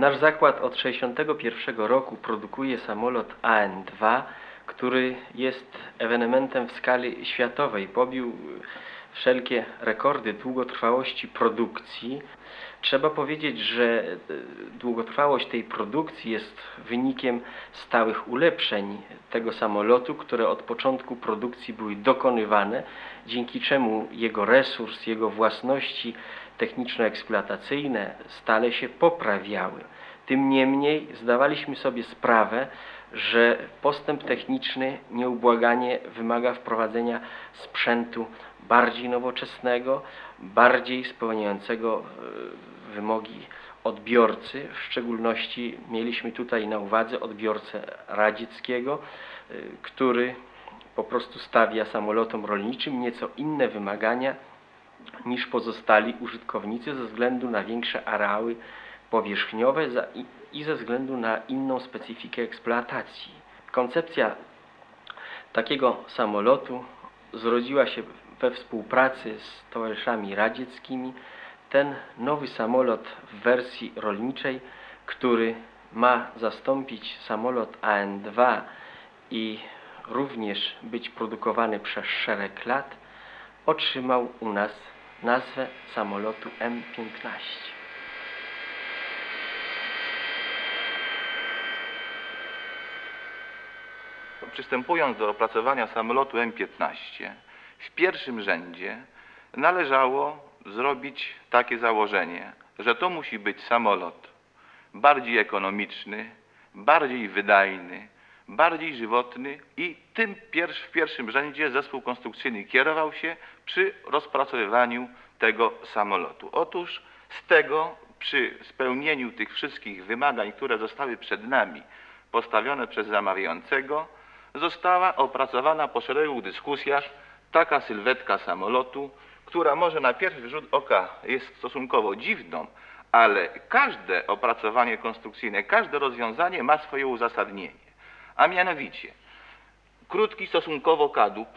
Nasz zakład od 1961 roku produkuje samolot AN-2, który jest ewenementem w skali światowej. Pobił y, wszelkie rekordy długotrwałości produkcji. Trzeba powiedzieć, że y, długotrwałość tej produkcji jest wynikiem stałych ulepszeń tego samolotu, które od początku produkcji były dokonywane, dzięki czemu jego resurs, jego własności techniczno-eksploatacyjne stale się poprawiały. Tym niemniej zdawaliśmy sobie sprawę, że postęp techniczny nieubłaganie wymaga wprowadzenia sprzętu bardziej nowoczesnego, bardziej spełniającego e, wymogi odbiorcy. W szczególności mieliśmy tutaj na uwadze odbiorcę radzieckiego, e, który po prostu stawia samolotom rolniczym nieco inne wymagania niż pozostali użytkownicy ze względu na większe areały powierzchniowe i ze względu na inną specyfikę eksploatacji. Koncepcja takiego samolotu zrodziła się we współpracy z towarzyszami radzieckimi. Ten nowy samolot w wersji rolniczej, który ma zastąpić samolot AN-2 i również być produkowany przez szereg lat, otrzymał u nas nazwę samolotu M15. Przystępując do opracowania samolotu M15, w pierwszym rzędzie należało zrobić takie założenie, że to musi być samolot bardziej ekonomiczny, bardziej wydajny, bardziej żywotny i tym pierw, w pierwszym rzędzie zespół konstrukcyjny kierował się przy rozpracowywaniu tego samolotu. Otóż z tego przy spełnieniu tych wszystkich wymagań, które zostały przed nami postawione przez zamawiającego, została opracowana po szeregu dyskusjach taka sylwetka samolotu, która może na pierwszy rzut oka jest stosunkowo dziwną, ale każde opracowanie konstrukcyjne, każde rozwiązanie ma swoje uzasadnienie. A mianowicie, krótki stosunkowo kadłub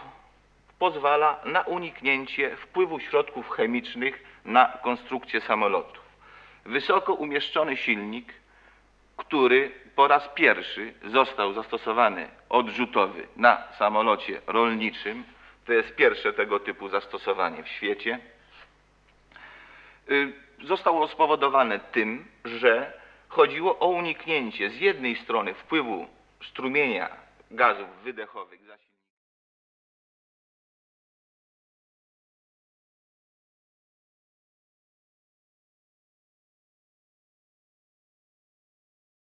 pozwala na uniknięcie wpływu środków chemicznych na konstrukcję samolotów. Wysoko umieszczony silnik, który po raz pierwszy został zastosowany odrzutowy na samolocie rolniczym, to jest pierwsze tego typu zastosowanie w świecie, y, zostało spowodowane tym, że chodziło o uniknięcie z jednej strony wpływu strumienia gazów wydechowych,